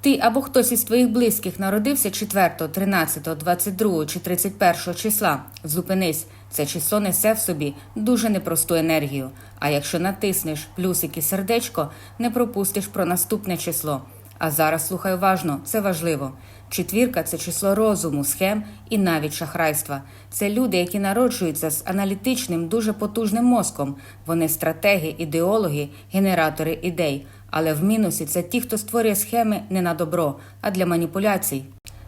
Ти або хтось із твоїх близьких народився 4, 13, 22 чи 31 числа. Зупинись, це число несе в собі дуже непросту енергію. А якщо натиснеш плюсик і сердечко, не пропустиш про наступне число. А зараз слухай уважно, це важливо. Четвірка це число розуму, схем і навіть шахрайства. Це люди, які народжуються з аналітичним, дуже потужним мозком. Вони стратеги, ідеологи, генератори ідей. Але в мінусі це ті, хто створює схеми не на добро, а для маніпуляцій.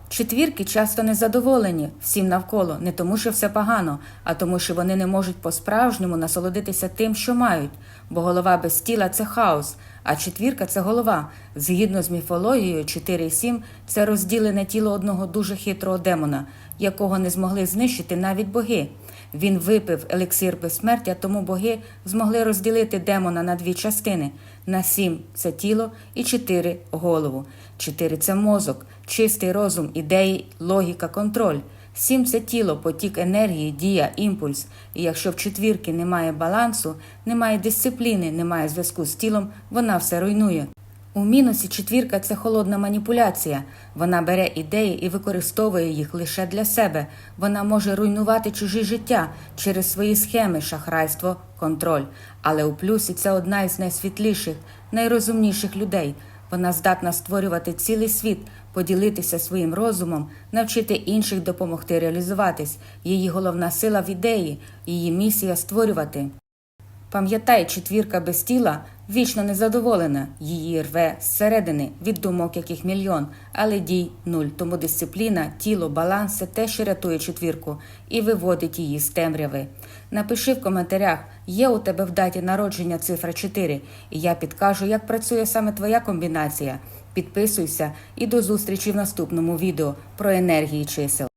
Четвірки часто незадоволені всім навколо, не тому, що все погано, а тому, що вони не можуть по-справжньому насолодитися тим, що мають, бо голова без тіла це хаос, а четвірка це голова. Згідно з міфологією, 4 і 7 – це розділене тіло одного дуже хитрого демона, якого не змогли знищити навіть боги. Він випив елексир безсмертя, тому боги змогли розділити демона на дві частини: на сім це тіло і чотири голову. Чотири це мозок, чистий розум, ідеї, логіка, контроль. Сім це тіло, потік енергії, дія, імпульс. І якщо в четвірки немає балансу, немає дисципліни, немає зв'язку з тілом, вона все руйнує. У мінусі четвірка це холодна маніпуляція. Вона бере ідеї і використовує їх лише для себе. Вона може руйнувати чужі життя через свої схеми, шахрайство, контроль. Але у плюсі це одна із найсвітліших, найрозумніших людей. Вона здатна створювати цілий світ, поділитися своїм розумом, навчити інших допомогти реалізуватись. Її головна сила в ідеї, її місія створювати. Пам'ятай, четвірка без тіла вічно незадоволена, її рве зсередини від думок, яких мільйон, але дій нуль. Тому дисципліна, тіло, баланс це те, що рятує четвірку і виводить її з темряви. Напиши в коментарях, є у тебе в даті народження цифра 4, і я підкажу, як працює саме твоя комбінація. Підписуйся і до зустрічі в наступному відео про енергії чисел.